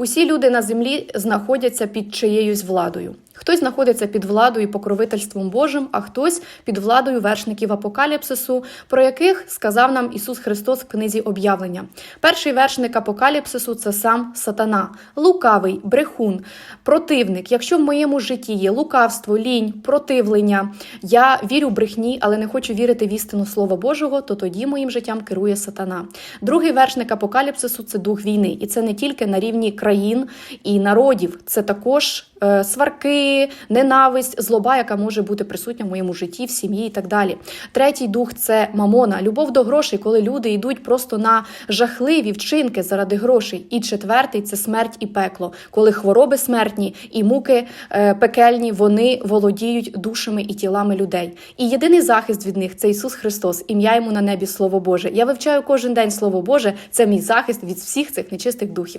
Усі люди на землі знаходяться під чиєюсь владою. Хтось знаходиться під владою покровительством Божим, а хтось під владою вершників апокаліпсису, про яких сказав нам Ісус Христос в книзі об'явлення. Перший вершник апокаліпсису це сам сатана, лукавий, брехун, противник. Якщо в моєму житті є лукавство, лінь, противлення, я вірю брехні, але не хочу вірити в істину Слова Божого, то тоді моїм життям керує сатана. Другий вершник апокаліпсису це дух війни, і це не тільки на рівні країн і народів, це також сварки, ненависть, злоба, яка може бути присутня в моєму житті, в сім'ї і так далі. Третій дух це мамона, любов до грошей, коли люди йдуть просто на жахливі вчинки заради грошей. І четвертий це смерть і пекло, коли хвороби смертні і муки е, пекельні вони володіють душами і тілами людей. І єдиний захист від них це Ісус Христос, ім'я йому на небі Слово Боже. Я вивчаю кожен день Слово Боже. Це мій захист від всіх цих нечистих духів.